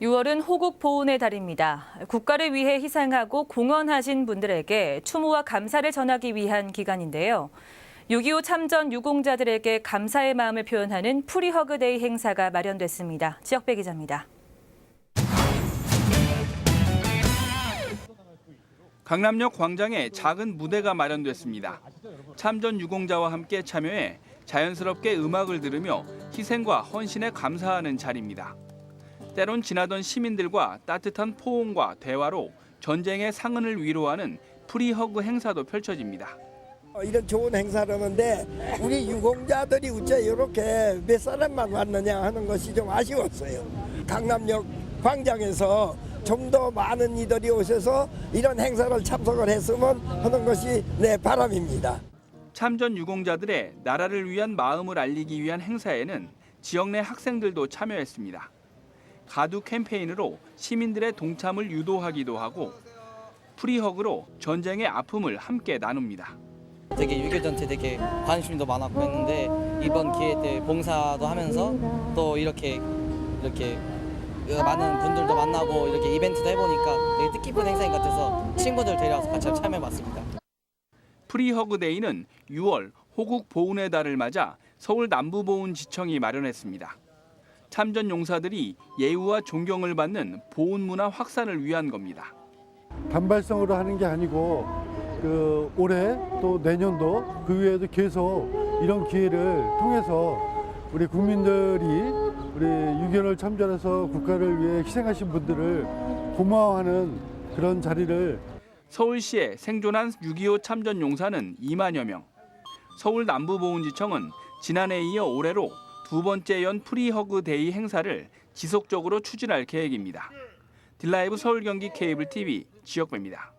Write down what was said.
6월은 호국 보훈의 달입니다. 국가를 위해 희생하고 공헌하신 분들에게 추모와 감사를 전하기 위한 기간인데요. 6.25 참전 유공자들에게 감사의 마음을 표현하는 프리허그데이 행사가 마련됐습니다. 지역배 기자입니다. 강남역 광장에 작은 무대가 마련됐습니다. 참전 유공자와 함께 참여해 자연스럽게 음악을 들으며 희생과 헌신에 감사하는 자리입니다. 때론 지나던 시민들과 따뜻한 포옹과 대화로 전쟁의 상흔을 위로하는 프리허그 행사도 펼쳐집니다. 어, 이런 좋은 행사라는데 우리 유공자들이 어째 이렇게 몇 사람만 왔느냐 하는 것이 좀 아쉬웠어요. 강남역 광장에서 좀 더 많은 이들이 오셔서 이런 행사를 참석을 했으면 하는 것이 내 바람입니다. 참전 유공자들의 나라를 위한 마음을 알리기 위한 행사에는 지역 내 학생들도 참여했습니다. 가두 캠페인으로 시민들의 동참을 유도하기도 하고 프리허그로 전쟁의 아픔을 함께 나눕니다. 되게 유교 전체 되게 관심도 많았고 했는데 이번 기회 때 봉사도 하면서 또 이렇게 이렇게 많은 분들도 만나고 이렇게 이벤트도 해보니까 되게 뜻깊은 행사인 것 같아서 친구들 데려와서 같이 참여해봤습니다. 프리허그 데이는 6월 호국 보훈의 달을 맞아 서울 남부보훈지청이 마련했습니다. 참전 용사들이 예우와 존경을 받는 보훈 문화 확산을 위한 겁니다. 단발성으로 하는 게 아니고 그 올해 또 내년도 그 외에도 계속 이런 기회를 통해서 우리 국민들이 우리 6.25를 참전해서 국가를 위해 희생하신 분들을 고마워하는 그런 자리를 서울시에 생존한 6.25 참전 용사는 2만여 명. 서울 남부보훈지청은 지난해에 이어 올해로 두 번째 연 프리허그 데이 행사를 지속적으로 추진할 계획입니다. 딜라이브 서울 경기 케이블 TV 지역배입니다.